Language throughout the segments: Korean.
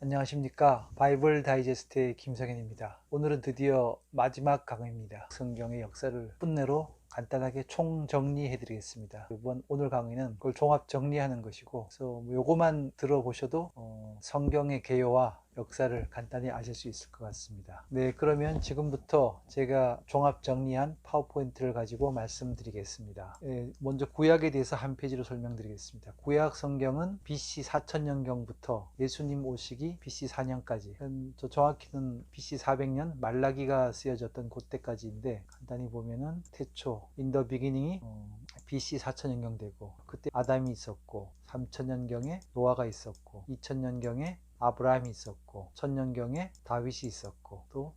안녕하십니까. 바이블 다이제스트의 김성현입니다. 오늘은 드디어 마지막 강의입니다. 성경의 역사를 분내로 간단하게 총정리해 드리겠습니다. 이번 오늘 강의는 그걸 종합 정리하는 것이고, 그래서 뭐 요거만 들어보셔도 어, 성경의 개요와 역사를 간단히 아실 수 있을 것 같습니다. 네, 그러면 지금부터 제가 종합 정리한 파워포인트를 가지고 말씀드리겠습니다. 예, 먼저 구약에 대해서 한 페이지로 설명드리겠습니다. 구약 성경은 BC 4000년경부터 예수님 오시기 BC 4년까지, 저 정확히는 BC 400년 말라기가 쓰여졌던 그때까지인데 간단히 보면은 태초, 인더 비기닝이 어, BC 4000년경 되고 그때 아담이 있었고 3000년경에 노아가 있었고 2000년경에 아브라함이 있었고 천년경에 다윗이 있었고 또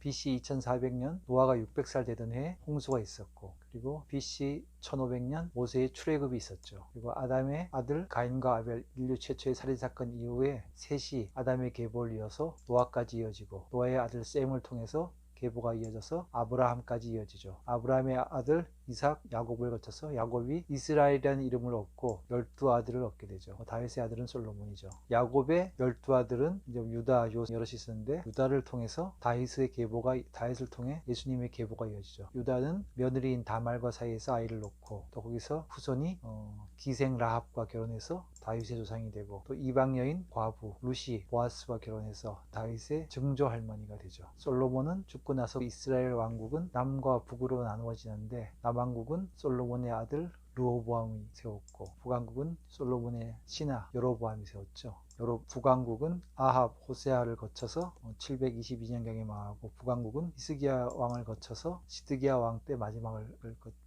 BC 2400년 노아가 600살 되던 해에 홍수가 있었고 그리고 BC 1500년 모세의 출애굽이 있었죠. 그리고 아담의 아들 가인과 아벨 인류 최초의 살인 사건 이후에 셋이 아담의 계보를 이어서 노아까지 이어지고 노아의 아들 셈을 통해서 계보가 이어져서 아브라함까지 이어지죠. 아브라함의 아들 이삭, 야곱을 거쳐서 야곱이 이스라엘이라는 이름을 얻고 열두 아들을 얻게 되죠. 다윗의 아들은 솔로몬이죠. 야곱의 열두 아들은 이제 유다, 요 여럿이 있었는데 유다를 통해서 다윗의 계보가 다윗을 통해 예수님의 계보가 이어지죠. 유다는 며느리인 다말과 사이에서 아이를 놓고 또 거기서 후손이 어, 기생 라합과 결혼해서 다윗의 조상이 되고 또 이방 여인 과부 루시 보아스와 결혼해서 다윗의 증조 할머니가 되죠. 솔로몬은 죽고 나서 이스라엘 왕국은 남과 북으로 나누어지는데 남왕국은 솔로몬의 아들 르호보암이 세웠고 북왕국은 솔로몬의 신하 여로보암이 세웠죠. 여로 북왕국은 아합 호세아를 거쳐서 722년경에 망하고 북왕국은 히스기야 왕을 거쳐서 시드기야 왕 때 마지막을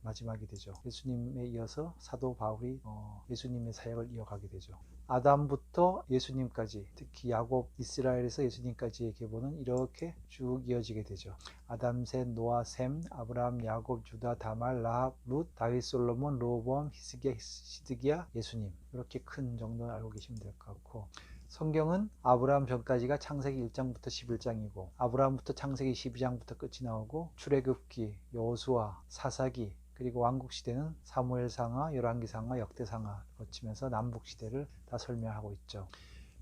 마지막이 되죠. 예수님에 이어서 사도 바울이 어, 예수님의 사역을 이어가게 되죠. 아담부터 예수님까지 특히 야곱 이스라엘에서 예수님까지의 계보는 이렇게 쭉 이어지게 되죠. 아담, 셋, 노아, 셈, 아브라함, 야곱, 주다, 다말, 라합, 룻, 다윗, 솔로몬, 로보암, 히스기야, 시드기야, 예수님 이렇게 큰 정도는 알고 계시면 될 것 같고 성경은 아브라함 전까지가 창세기 1장부터 11장이고 아브라함부터 창세기 12장부터 끝이 나오고 출애굽기, 여호수아, 사사기 그리고 왕국 시대는 사무엘상하, 열왕기상하, 역대상하 거치면서 남북 시대를 다 설명하고 있죠.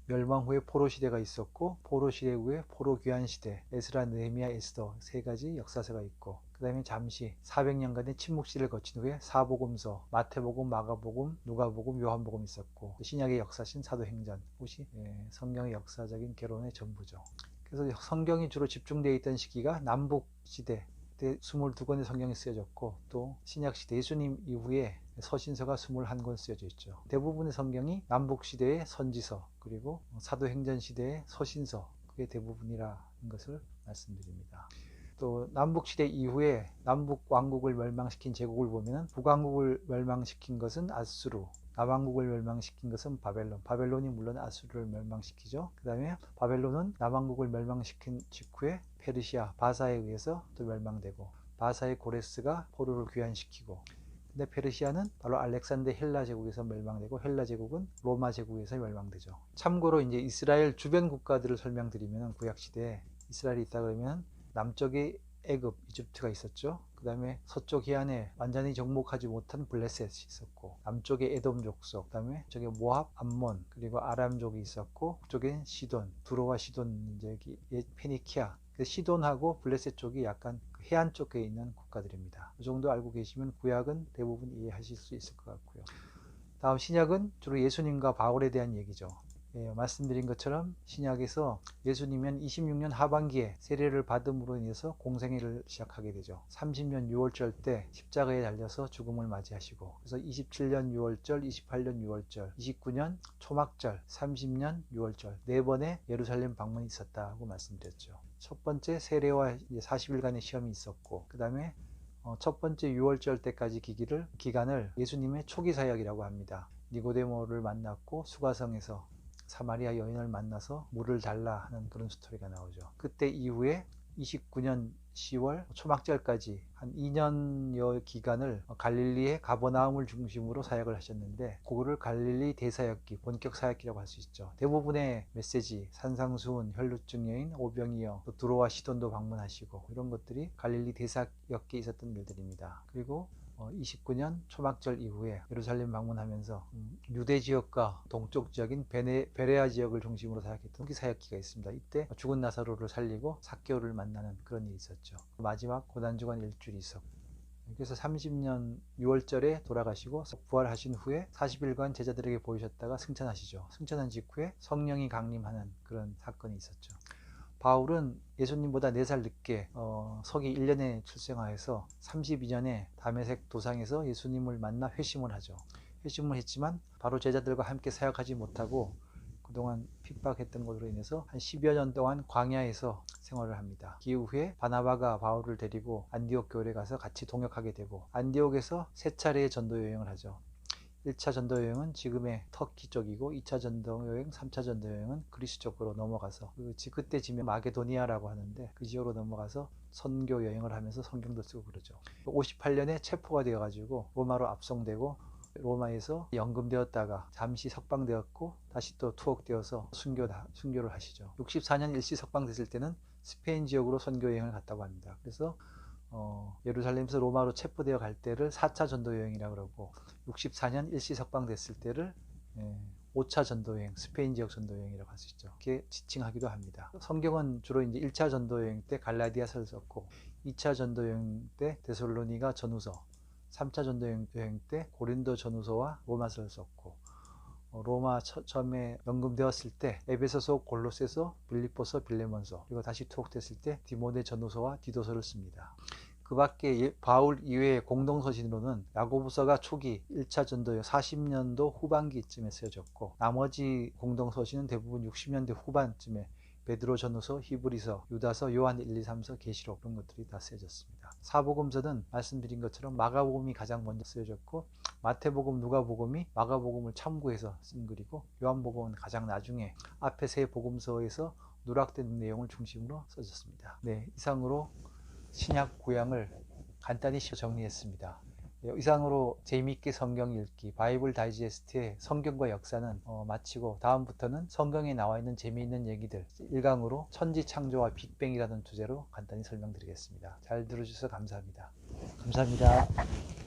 멸망 후에 포로 시대가 있었고 포로 시대 후에 포로 귀환 시대, 에스라, 느헤미야, 에스더 세 가지 역사서가 있고 그 다음에 잠시 400년간의 침묵 시대를 거친 후에 사복음서, 마태복음, 마가복음, 누가복음, 요한복음 있었고 신약의 역사신 사도행전 혹시 예, 성경의 역사적인 개론의 전부죠. 그래서 성경이 주로 집중되어 있던 시기가 남북 시대 때 22권의 성경이 쓰여졌고 또 신약 시대 예수님 이후에 서신서가 21권 쓰여져 있죠. 대부분의 성경이 남북 시대의 선지서 그리고 사도행전 시대의 서신서 그게 대부분이라는 것을 말씀드립니다. 또 남북 시대 이후에 남북 왕국을 멸망시킨 제국을 보면 북왕국을 멸망시킨 것은 아수르, 남왕국을 멸망시킨 것은 바벨론. 바벨론이 물론 아수르를 멸망시키죠. 그 다음에 바벨론은 남왕국을 멸망시킨 직후에 페르시아, 바사에 의해서 또 멸망되고 바사의 고레스가 포로를 귀환시키고 근데 페르시아는 바로 알렉산더 헬라 제국에서 멸망되고 헬라 제국은 로마 제국에서 멸망되죠. 참고로 이제 이스라엘 주변 국가들을 설명드리면 구약 시대에 이스라엘이 있다 그러면 남쪽에 애굽, 이집트가 있었죠. 그 다음에 서쪽 해안에 완전히 정복하지 못한 블레셋이 있었고 남쪽에 에돔 족속, 그 다음에 저기 모압, 암몬, 그리고 아람족이 있었고 북쪽엔 시돈, 두로와 시돈 이제 페니키아 그 시돈하고 블레셋 쪽이 약간 그 해안 쪽에 있는 국가들입니다. 이 정도 알고 계시면 구약은 대부분 이해하실 수 있을 것 같고요. 다음 신약은 주로 예수님과 바울에 대한 얘기죠. 예, 말씀드린 것처럼 신약에서 예수님은 26년 하반기에 세례를 받음으로 인해서 공생애를 시작하게 되죠. 30년 6월절 때 십자가에 달려서 죽음을 맞이하시고 그래서 27년 6월절, 28년 6월절, 29년 초막절, 30년 6월절 네 번의 예루살렘 방문이 있었다고 말씀드렸죠. 첫 번째 세례와 40일간의 시험이 있었고 그 다음에 어, 첫 번째 6월절 때까지 기기를, 기간을 예수님의 초기 사역이라고 합니다. 니고데모를 만났고 수가성에서 사마리아 여인을 만나서 물을 달라 하는 그런 스토리가 나오죠. 그때 이후에 29년 10월 초막절까지 한 2년여 기간을 갈릴리의 가버나움을 중심으로 사역을 하셨는데 그거를 갈릴리 대사역기, 본격 사역기라고 할 수 있죠. 대부분의 메시지, 산상수훈, 혈루증 여인, 오병이어, 또 두로와 시돈도 방문하시고 이런 것들이 갈릴리 대사역기에 있었던 일들입니다. 그리고 어, 29년 초막절 이후에 예루살렘 방문하면서 음, 유대 지역과 동쪽 지역인 베네, 베레아 지역을 중심으로 사역했던 후기 사역기가 있습니다. 이때 죽은 나사로를 살리고 사개오를 만나는 그런 일이 있었죠. 마지막 고난주간 일주일이 있었고 그래서 30년 6월절에 돌아가시고 부활하신 후에 40일간 제자들에게 보이셨다가 승천하시죠. 승천한 직후에 성령이 강림하는 그런 사건이 있었죠. 바울은 예수님보다 4살 늦게 어, 서기 1년에 출생하여서 32년에 담에색 도상에서 예수님을 만나 회심을 하죠. 회심을 했지만 바로 제자들과 함께 사역하지 못하고 그동안 핍박했던 것으로 인해서 한 10여 년 동안 광야에서 생활을 합니다. 그 이후에 바나바가 바울을 데리고 안디옥 교회에 가서 같이 동역하게 되고 안디옥에서 세 차례의 전도 여행을 하죠. 1차 전도 여행은 지금의 터키 쪽이고 2차 전도 여행, 3차 전도 여행은 그리스 쪽으로 넘어가서 그 지- 그때 지명 마게도니아라고 하는데 그 지역으로 넘어가서 선교 여행을 하면서 성경도 쓰고 그러죠. 58년에 체포가 되어 가지고 로마로 압송되고 로마에서 연금되었다가 잠시 석방되었고 다시 또 투옥되어서 순교 순교를 하시죠. 64년 일시 석방됐을 때는 스페인 지역으로 선교 여행을 갔다고 합니다. 그래서 어, 예루살렘에서 로마로 체포되어 갈 때를 4차 전도 여행이라고 그러고 64년 일시 석방됐을 때를 예, 5차 전도 여행, 스페인 지역 전도 여행이라고 할 수 있죠. 이렇게 지칭하기도 합니다. 성경은 주로 이제 1차 전도 여행 때 갈라디아서를 썼고 2차 전도 여행 때 데솔로니가 전후서, 3차 전도 여행 때 고린도 전후서와 로마서를 썼고 어, 로마 처, 처음에 연금되었을 때 에베소서, 골로새서, 빌립보서, 빌레몬서 그리고 다시 투옥됐을 때 디모데 전후서와 디도서를 씁니다. 그 밖에 예- 바울 이외의 공동서신으로는 야고보서가 초기 1차 전도여 40년도 후반기쯤에 쓰여졌고 나머지 공동서신은 대부분 60년대 후반쯤에 베드로 전후서, 히브리서, 유다서, 요한 1, 2, 3서, 계시록 그런 것들이 다 쓰여졌습니다. 사복음서는 말씀드린 것처럼 마가복음이 가장 먼저 쓰여졌고 마태복음, 누가복음이 마가복음을 참고해서 쓴 글이고 요한복음은 가장 나중에 앞에 세 복음서에서 누락된 내용을 중심으로 써졌습니다. 네, 이상으로 신약 구약을 간단히 정리했습니다. 네, 이상으로 재미있게 성경 읽기 바이블 다이제스트의 성경과 역사는 어, 마치고 다음부터는 성경에 나와 있는 재미있는 얘기들 1강으로 천지 창조와 빅뱅이라는 주제로 간단히 설명드리겠습니다. 잘 들어주셔서 감사합니다. 감사합니다.